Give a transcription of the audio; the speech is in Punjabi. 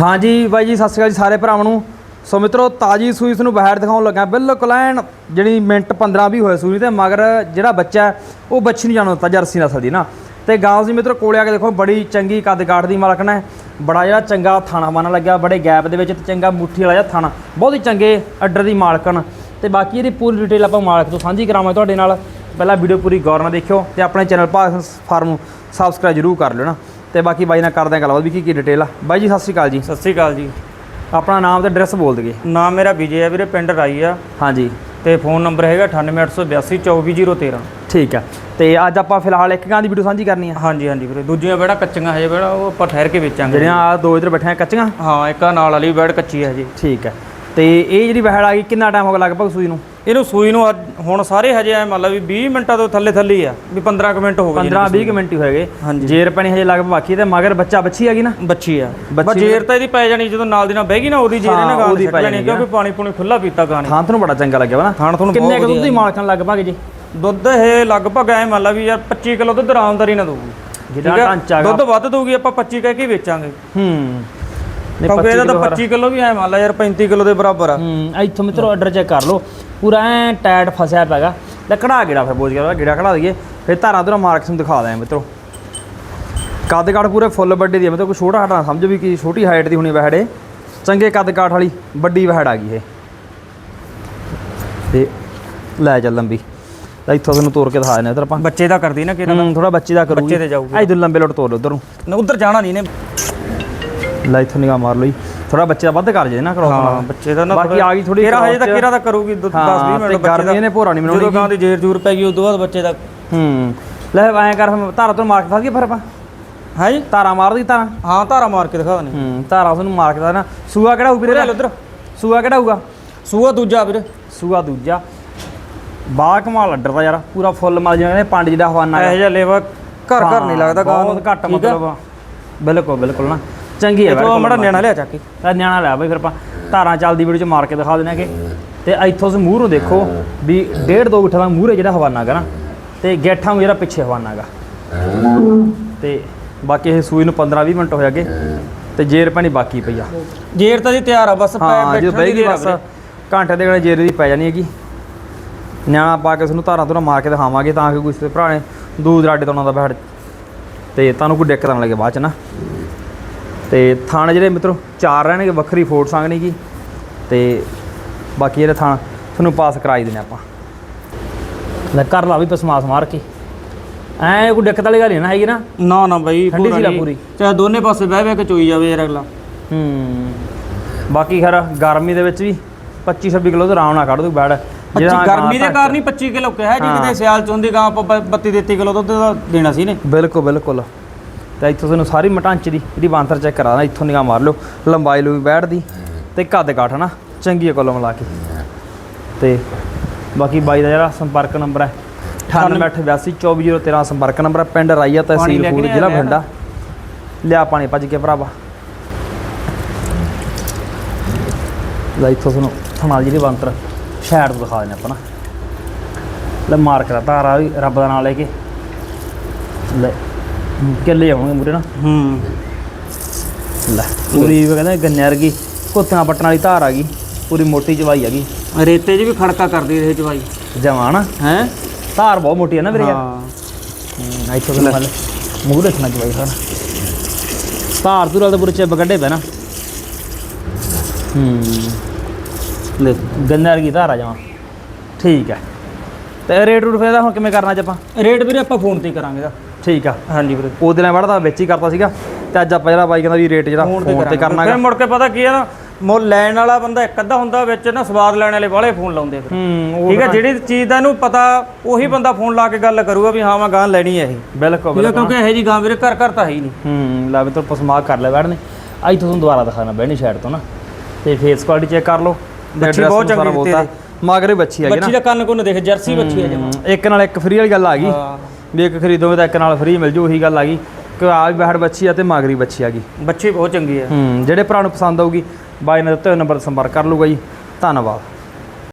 ਹਾਂਜੀ ਬਾਈ ਜੀ, ਸਤਿ ਸ਼੍ਰੀ ਅਕਾਲ ਜੀ ਸਾਰੇ ਭਰਾਵਾਂ ਨੂੰ। ਸੋ ਮਿੱਤਰੋ, ਤਾਜੀ ਸੂਈ ਨੂੰ ਬਾਹਰ ਦਿਖਾਉਣ ਲੱਗਾ। ਬਿਲਕੁਲ ਐਨ ਜਿਹੜੀ ਮਿੰਟ 15 ਵੀ ਹੋਏ ਸੂਈ ਤੇ, ਮਗਰ ਜਿਹੜਾ ਬੱਚਾ ਉਹ ਬੱਚੀ ਨਹੀਂ ਜਾਣੋ ਦਿੱਤਾ ਜਰਸੀ ਨਸਲ ਦੀ ਨਾ। ਤੇ ਗਾਂ ਸੀ ਮਿੱਤਰੋ, ਕੋਲੇ ਆ ਕੇ ਦੇਖੋ, ਬੜੀ ਚੰਗੀ ਕੱਦ ਕਾਠ ਦੀ ਮਾਲਕਣ ਹੈ ਬੜਾ ਜਿਹੜਾ ਚੰਗਾ ਥਾਣਾ ਬਣ ਲੱਗਿਆ, ਬੜੇ ਗੈਪ ਦੇ ਵਿੱਚ ਤੇ ਚੰਗਾ ਮੁੱਠੀ ਵਾਲਾ ਜਿਹਾ ਥਾਣਾ। ਬਹੁਤ ਹੀ ਚੰਗੇ ਅੱਡਰ ਦੀ ਮਾਲਕਣ ਤੇ ਬਾਕੀ ਇਹਦੀ ਪੂਰੀ ਡਿਟੇਲ ਆਪਾਂ ਮਾਲਕ ਤੋਂ ਸਾਂਝੀ ਕਰਾਵਾਂਗੇ ਤੁਹਾਡੇ ਨਾਲ। ਪਹਿਲਾਂ ਵੀਡੀਓ ਪੂਰੀ ਗੌਰ ਨਾਲ ਦੇਖਿਓ ਤੇ ਆਪਣੇ ਚੈਨਲ ਭਾਗ ਫਾਰਮ ਸਬਸਕ੍ਰਾਈਬ ਜ਼ਰੂਰ ਕਰ ਲਿਓ ਨਾ। ਤੇ ਬਾਕੀ ਬਾਈ ਨਾਲ ਕਰਦੇ ਹਾਂ ਗੱਲਬਾਤ ਵੀ ਕੀ ਕੀ ਡਿਟੇਲ ਆ। ਬਾਈ ਜੀ ਸਤਿ ਸ਼੍ਰੀ ਅਕਾਲ ਜੀ। ਸਤਿ ਸ੍ਰੀ ਅਕਾਲ ਜੀ। ਆਪਣਾ ਨਾਮ ਤੇ ਐਡਰੈਸ ਬੋਲ ਦਈਏ। ਨਾਮ ਮੇਰਾ ਵਿਜੇ ਹੈ ਵੀਰੇ ਪਿੰਡ ਰਾਈ ਆ। ਹਾਂਜੀ। ਤੇ ਫੋਨ ਨੰਬਰ ਹੈਗਾ 9882824013 ਠੀਕ ਆ। ਤੇ ਅੱਜ ਆਪਾਂ ਫਿਲਹਾਲ ਇੱਕ ਗਾਂ ਦੀ ਵੀਡੀਓ ਸਾਂਝੀ ਕਰਨੀ ਆ। ਹਾਂਜੀ ਹਾਂਜੀ ਵੀਰੇ। ਦੂਜੀਆਂ ਬੈੜਾ ਕੱਚੀਆਂ ਹਜੇ ਬੈੜਾ ਉਹ ਆਪਾਂ ਠਹਿਰ ਕੇ ਵੇਚਾਂਗੇ। ਜਿਹੜੀਆਂ ਆ ਦੋ ਇਧਰ ਬੈਠੇ ਆ ਕੱਚੀਆਂ? ਹਾਂ ਇੱਕ ਆਹ ਨਾਲ ਵਾਲੀ ਬੈੜ ਕੱਚੀ ਹੈ ਹਜੇ। ਠੀਕ ਹੈ ਤੇ ਇਹ ਜਿਹੜੀ ਵਹਿੜ ਆ ਗਈ ਕਿੰਨਾ ਟਾਈਮ ਹੋ ਗਿਆ ਲਗਭਗ ਸੂਈ ਨੂੰ? ਇਹਨੂੰ ਸੂਈ ਨੂੰ ਅੱਜ- ਹੁਣ ਸਾਰੇ ਹਜੇ ਐ ਮੰਨ ਲਾ ਵੀ 20 ਮਿੰਟਾਂ ਤੋਂ ਥੱਲੇ ਥੱਲੇ ਹੀ ਆ ਵੀ 15 ਕੁ ਮਿੰਟ ਹੋ ਗਏ 15 20 ਮਿੰਟ ਹੀ ਹੋਏਗੇ। ਹਾਂਜੀ। ਜੇਰ ਪੈਣੀ ਹਜੇ ਲਗਭਗ ਬਾਕੀ ਤੇ ਮਗਰ ਬੱਚਾ ਬੱਚੀ ਹੈਗੀ ਨਾ? ਬੱਚੀ ਆ। ਬੱਚੀ ਬਸ ਜੇਰ ਤਾਂ ਇਹਦੀ ਪੈ ਜਾਣੀ ਜਦੋਂ ਨਾਲ ਦੀ ਨਾਲ ਬਹਿ ਗਈ ਨਾ ਉਹਦੀ ਜੇਰ ਹਾਂ, ਇਹਨਾਂ ਗਾਂ ਉਹਦੀ ਦੀ ਪੈ ਜਾਣੀ ਕਿਉਂਕਿ ਪਾਣੀ ਪੂਣੀ ਖੁੱਲਾ ਪੀਤਾ ਗਾਂ ਨੇ। ਥਾਂ ਤੁਹਾਨੂੰ ਬੜਾ ਚੰਗਾ ਲੱਗਿਆ ਵਾ ਨਾ। ਥਾਣ ਤੁਹਾਨੂੰ ਕਿੰਨੇ ਬਹੁਤ ਕੁ ਦੁੱਧ ਦੀ ਵਧੀਆ ਮਾਲਕਾਂ ਲਗਭਗ ਜੀ? ਦੁੱਧ ਇਹ ਲਗਭਗ ਐ ਮੰਨ ਲਾ ਵੀ ਯਾਰ 25 ਕਿਲੋ ਦੁੱਧ ਆਰਾਮਦਾਰੀ ਨਾ ਦਊਗੀ। ਜਿਹੜਾ ਠੀਕ ਆ? ਢਾਂਚਾ। ਦੁੱਧ ਵੱਧ ਦਊਗੀ ਆਪਾਂ 25 ਕਹਿ ਕੇ ਵੇਚਾਂਗੇ। ਹੂੰ। ਨਹੀਂ ਕਿਉਂਕਿ 25 ਇਹਦਾ ਤਾਂ ਕਿਲੋ 25 ਕਿਲੋ ਵੀ ਐ ਮੰਨ ਲਾ ਯਾਰ 35 ਕਿਲੋ ਦੇ ਬਰਾਬਰ ਆ। ਹੂੰ ਇੱਥੋਂ ਮਿੱਤਰੋ ਆਰਡਰ ਚੈੱਕ ਕਰ ਲਓ। ਪੂਰਾ ਐ ਟਾਇਟ ਫਸਿਆ ਪੈਗਾ ਲੈ ਕਢਾ ਗੇੜਾ ਫਿਰ ਬੋਝ ਗਿਆ ਗੇੜਾ ਕਢਾ ਦਈਏ। ਫਿਰ ਧਾਰਾਂ ਧੁਰਾਂ ਮਾਰਕਸ ਨੂੰ ਦਿਖਾ ਦਿਆਂ ਮਿੱਤਰੋ। ਕੱਦ ਕਾਠ ਪੂਰੇ ਫੁੱਲ ਵੱਡੇ ਦੀ ਹੈ ਮਤਲਬ ਕੋਈ ਛੋਟਾ ਹਟਾ ਸਮਝ ਵੀ ਕੀ ਛੋਟੀ ਹਾਈਟ ਦੀ ਹੋਣੀ ਵਹਿੜੇ। ਚੰਗੇ ਕੱਦ ਕਾਠ ਵਾਲੀ ਵੱਡੀ ਵਹਿੜ ਆ ਗਈ ਇਹ। ਤੇ ਲੈ ਚੱਲ ਲੰਬੀ। ਤਾਂ ਇੱਥੋਂ ਤੁਹਾਨੂੰ ਤੋੜ ਕੇ ਦਿਖਾ ਦਿੰਦੇ ਉਧਰ ਆਪਾਂ। ਬੱਚੇ ਦਾ ਕਰਦੀ ਨਾ ਕਿਹੜਾ ਹੂੰ ਥੋੜਾ ਬੱਚੀ ਦਾ ਕਰੂਗੀ। ਬੱਚੇ ਤੇ ਜਾਊਗੀ। ਇਧਰ ਲੰਬੇ ਲੋਟ ਤੋੜ ਉਧਰ। ਨੂੰ ਉਧਰ ਜਾਣਾ ਨਹੀਂ ਨੇ ਲੈ ਇੱਥੋਂ ਨਿਗਾਹ ਮਾਰ ਲਈ ਥੋੜਾ ਬੱਚੇ ਦਾ ਵੱਧ ਕਰ ਜੇ ਨਾ ਕਰੋ ਹਾਂ ਬੱਚੇ ਦਾ ਨਾ ਬਾਕੀ ਆ ਗਈ ਥੋੜੀ ਕਿਹੜਾ ਹਜੇ ਤੱਕ ਕਿਹੜਾ ਦਾ ਕਰੂਗੀ? 10 ਹਾਂ, 20 ਤੇ ਮਿੰਟ ਬੱਚੇ ਗਰਮੀ ਇਹਨੇ ਭੋਰਾ ਨਹੀਂ ਜਦੋਂ ਬਣਾਉਣੀ ਗਾਂ ਦੀ ਜੇਰ ਜੂਰ ਪੈ ਗਈ ਉਦੋਂ ਬਾਅਦ ਬੱਚੇ ਦਾ ਹੂੰ। ਲੈ ਐਂ ਕਰ ਧਾਰਾ ਤੋਂ ਮਾਰ ਕੇ ਦੱਸ ਦਈਏ ਫਿਰ ਆਪਾਂ? ਹੈ? ਜੀ ਧਾਰਾ ਮਾਰ ਦੀ ਧਾਰਾ? ਹਾਂ ਧਾਰਾ ਮਾਰ ਕੇ ਦਿਖਾ ਦਨੇ ਹੂੰ ਧਾਰਾ ਤੁਹਾਨੂੰ ਮਾਰ ਕੇ ਨਾ ਸੂਆ ਕਿਹੜਾ ਵੀਰੇ ਲੈ ਉਧਰ। ਸੂਆ ਕਿਹੜਾ ਹੋਊਗਾ? ਸੂਆ ਦੂਜਾ ਵੀਰੇ। ਸੂਆ ਦੂਜਾ। ਬਾ ਕਮਾਲ ਅੱਡਰ ਦਾ ਯਾਰ ਪੂਰਾ ਫੁੱਲ ਮਲ ਜਾਂਦੇ ਨੇ ਪੰਡ ਜਿਹੜਾ ਹਵਾਨਾ ਇਹੋ ਜਿਹਾ ਲੇਵਾ ਘਰ ਘਰ ਨਹੀਂ ਲੱਗਦਾ ਗਾਂ ਨੂੰ। ਬਹੁਤ ਘੱਟ ਮਤਲਬ ਬਿਲਕੁਲ ਬਿਲਕੁਲ ਨਾ। ਚੰਗੀ ਹੈ ਇਹ ਮੜਾ ਨਿਆਣਾ ਲਿਆ ਚੱਕ ਕੇ। ਨਿਆਣਾ ਲਿਆ ਬਈ ਫਿਰ ਆਪਾਂ ਧਾਰਾਂ ਚੱਲਦੀ ਵੀਡੀਓ ਚ ਮਾਰ ਕੇ ਦਿਖਾ ਦੇਣਾਗੇ ਤੇ ਇੱਥੋਂ ਸੇ ਮੂੰਹ ਨੂੰ ਦੇਖੋ ਵੀ ਡੇਢ ਦੋ ਗਿੱਠਾ ਦਾ ਮੂਹਰੇ ਜਿਹੜਾ ਹਵਾਨਾ ਗਾ ਨਾ। ਤੇ ਗੈਠਾਂ ਨੂੰ ਜਿਹੜਾ ਪਿੱਛੇ ਹਵਾਨਾ ਗਾ। ਤੇ ਬਾਕੀ ਇਹ ਸੂਈ ਨੂੰ 15 20 ਮਿੰਟ ਹੋਏ ਅੱਗੇ। ਤੇ ਜੇਰ ਪਾਣੀ ਬਾਕੀ ਪਈ ਆ। ਜੇਰ ਤਾਂ ਜੀ ਤਿਆਰ ਆ ਬਸ ਪੈ ਬੈਠਣ ਦੀ ਬਸ। ਘੰਟੇ ਦੇ ਕੋਲੇ ਜੇਰ ਦੀ ਪੈ ਜਾਣੀ ਹੈਗੀ। ਨਿਆਣਾ ਪਾ ਕੇ ਤੁਹਾਨੂੰ ਧਾਰਾਂ ਤੋਂ ਮਾਰ ਕੇ ਦਿਖਾਵਾਂਗੇ ਤਾਂ ਕਿ ਕਿਸੇ ਭਰਾ ਨੇ ਦੂਰ ਦਰਾਡੇ ਤੋਂ ਉਹਨਾਂ ਦਾ ਬੈਠ ਤੇ ਤੁਹਾਨੂੰ ਕੋਈ ਦਿੱਕਤ ਨਾ ਲੱਗੇ ਬਾਅਦ ਚ ਨਾ। ਤੇ ਥਾਣ ਜਿਹੜੇ ਮਿੱਤਰੋ ਚਾਰ ਰਹਿਣਗੇ ਵੱਖਰੀ ਫੋਟ ਸੰਗਣੀ ਕੀ ਤੇ ਬਾਕੀ ਜਿਹੜੇ ਥਾਣ ਤੁਹਾਨੂੰ ਪਾਸ ਕਰਾਈ ਦੇਣੇ ਆਪਾਂ। ਲੈ ਕਰ ਲਾ ਵੀ ਪਸਮਾਸ ਮਾਰ ਕੇ। ਐ ਕੋਈ ਦਿੱਕਤ ਵਾਲੀ ਗੱਲ ਨਹੀਂ ਨਾ ਹੈਗੀ ਨਾ। ਨਾ ਨਾ ਬਾਈ ਠੰਡੀ ਪੂਰਾ ਸੀ ਲਾ ਨਹੀਂ। ਪੂਰੀ। ਚਾਹੇ ਦੋਨੇ ਪਾਸੇ ਬਹਿ ਬਹਿ ਕੇ ਚੋਈ ਜਾਵੇ ਯਾਰ ਅਗਲਾ। ਹੂੰ। ਬਾਕੀ ਖੈਰ ਗਰਮੀ ਦੇ ਵਿੱਚ ਵੀ 25 26 ਕਿਲੋ ਤਾਂ ਆਰਾਮ ਨਾਲ ਕੱਢ ਦੂ ਬੈੜ ਪੱਚੀ ਗਰਮੀ ਦੇ ਕਾਰਨ ਹੀ 25 ਕਿਲੋ ਕਿਹਾ ਜੀ ਕਿਤੇ ਸਿਆਲ ਚ ਹੁੰਦੀ ਗਾਂ ਆਪਾਂ 32 33 ਕਿਲੋ ਦੁੱਧ ਦਾ ਦੇਣਾ ਸੀ ਨੇ। ਬਿਲਕੁਲ ਬਿਲਕੁਲ। ਤੇ ਇੱਥੋਂ ਤੁਹਾਨੂੰ ਸਾਰੀ ਮਟਾਂਚ ਦੀ ਜਿਹੜੀ ਬਾਂਤਰ ਚੈੱਕ ਕਰਾ ਦਾਂ ਇੱਥੋਂ ਨਿਗਾਹ ਮਾਰ ਲਿਓ ਲੰਬਾਈ ਲੂਈ ਬੈੜ ਦੀ ਤੇ ਕੱਦ ਕਾਠ ਹਨਾ ਚੰਗੀ ਹੈ ਕੁੱਲ ਮਿਲਾ ਕੇ। ਤੇ ਬਾਕੀ ਬਾਈ ਦਾ ਜਿਹੜਾ ਸੰਪਰਕ ਨੰਬਰ ਹੈ 9882244013 ਸੰਪਰਕ ਨੰਬਰ ਹੈ ਪਿੰਡ ਰਾਈਆ ਤਹਿਸੀਲ ਲੈ ਫੂਲ ਜ਼ਿਲ੍ਹਾ ਬਠਿੰਡਾ। ਲਿਆ ਪਾਣੀ ਭੱਜ ਕੇ ਭਰਾਵਾ। ਲੈ ਇੱਥੋਂ ਤੁਹਾਨੂੰ ਥਣਾ ਜਿਹੜੀ ਬਾਂਤਰ ਸ਼ੈਡ ਤੋਂ ਦਿਖਾ ਦਿੰਦੇ ਆਪਾਂ ਨਾ। ਲੈ ਮਾਰ ਕਰਾ ਤਾਰਾ ਵੀ ਰੱਬ ਦਾ ਨਾਮ ਲੈ ਕੇ। ਲੈ। ਕਿੱਲੇ ਆਉਣਗੇ ਮੂਰੇ ਨਾ। ਹੂੰ। ਲੈ ਪੂਰੀ ਵੀ ਕਹਿੰਦੇ ਗੰਨੇ ਵਰਗੀ ਕੁੱਤਿਆਂ ਪੱਟਣ ਵਾਲੀ ਧਾਰ ਆ ਗਈ ਪੂਰੀ ਮੋਟੀ ਚਵਾਈ ਆ ਗਈ। ਰੇਤੇ 'ਚ ਵੀ ਖੜਕਾ ਕਰਦੀ ਰਹੇ ਚਵਾਈ। ਜਵਾਨ ਹੈ? ਧਾਰ ਬਹੁਤ ਮੋਟੀ ਆ ਨਾ ਵੀਰੇ ਹਾਂ। ਇੱਥੋਂ ਤੋਂ ਨਾਲ ਮੂੰਹ ਰੱਖਣਾ ਚਵਾਈ ਸਾਰਾ। ਧਾਰ ਧੂਰਾ ਤਾਂ ਪੂਰੇ ਚਿੱਬ ਕੱਢੇ ਪੈ ਨਾ। ਹੂੰ। ਲੈ ਗੰਨੇ ਵਰਗੀ ਧਾਰ ਆ ਜਾਵਾਂ ਠੀਕ ਹੈ। ਤੇ ਰੇਟ ਰੂਟ ਫੇਰ ਦਾ ਹੁਣ ਕਿਵੇਂ ਕਰਨਾ ਆਪਾਂ? ਰੇਟ ਵੀਰੇ ਆਪਾਂ ਫੋਨ ਤੇ ਕਰਾਂਗੇ ਦਾ ਠੀਕ ਆ। ਹਾਂਜੀ ਵੀਰੇ। ਉਹਦੇ ਨਾਲ ਵੜਦਾ ਵਿੱਚ ਹੀ ਕਰਤਾ ਸੀਗਾ। ਤੇ ਅੱਜ ਆਪਾਂ ਜਿਹੜਾ ਬਾਈ ਕਹਿੰਦਾ ਵੀ ਰੇਟ ਜਿਹੜਾ ਫੋਨ ਤੇ ਕਰਨਾ ਫਿਰ ਮੁੜ ਕੇ ਪਤਾ ਕੀ ਆ ਨਾ ਮੁੱਲ ਲੈਣ ਵਾਲਾ ਬੰਦਾ ਇੱਕ ਅੱਧਾ ਹੁੰਦਾ ਵਿੱਚ ਨਾ ਸਵਾਦ ਲੈਣ ਵਾਲੇ ਵਾਲੇ ਫੋਨ ਲਾਉਂਦੇ ਫਿਰ। ਠੀਕ ਹੈ। ਜਿਹੜੀ ਚੀਜ਼ ਦਾ ਇਹਨੂੰ ਪਤਾ ਉਹੀ ਬੰਦਾ ਫੋਨ ਲਾ ਕੇ ਗੱਲ ਕਰੂਗਾ ਵੀ ਹਾਂ ਮੈਂ ਗਾਂ ਲੈਣੀ ਹੈ ਇਹ। ਬਿਲਕੁਲ ਕਿਉਂਕਿ ਇਹੋ ਜੀ ਗਾਂ ਵੀਰੇ ਘਰ ਘਰ ਤਾਂ ਹੈ ਹੀ ਨਹੀਂ। ਹੂੰ ਲੈ ਵੀ ਤੋਂ ਪਸਮਾ ਕਰ ਲੈ ਬੈਠਨੇ ਅੱਜ ਤੁਹਾਨੂੰ ਦੁਬਾਰਾ ਦਿਖਾਣਾ ਬਹਿਣੀ ਸਾਈਡ ਤੋਂ ਨਾ। ਤੇ ਫੇਸ ਕੁਆਲਿਟੀ ਚੈੱਕ ਕਰ ਲਓ। ਬੱਚੀ ਬਹੁਤ ਚੰਗੀ ਬੋਲਤਾ। ਮਗਰੇ ਬੱਚੀ ਬੱਚੀ ਨਾ। ਦਾ ਕੰਨ ਕੁੰਨ ਦੇਖ ਜਰਸੀ ਬੱਚੀ ਹੈ ਜਮਾ। ਇੱਕ ਨਾਲ ਇੱਕ ਫ੍ਰੀ ਵਾਲੀ ਗੱਲ ਆ ਗਈ। ਵੀ ਇੱਕ ਖਰੀਦੋਗੇ ਤਾਂ ਇੱਕ ਨਾਲ ਫ੍ਰੀ ਮਿਲ ਜੂ ਉਹੀ ਗੱਲ ਆ ਗਈ। ਕਿ ਆ ਵੀ ਬੈਠ ਬੱਚੀ ਆ ਤੇ ਮਗਰੀ ਬੱਚੀ ਆ ਗਈ। ਬੱਚੀ ਬਹੁਤ ਚੰਗੀ ਹੈ ਹੂੰ ਜਿਹੜੇ ਭਰਾ ਨੂੰ ਪਸੰਦ ਆਊਗੀ ਬਾਈ ਨੇ ਦਿੱਤੇ ਹੋਏ ਨੰਬਰ ਸੰਪਰਕ ਕਰ ਲੂਗਾ ਜੀ। ਧੰਨਵਾਦ।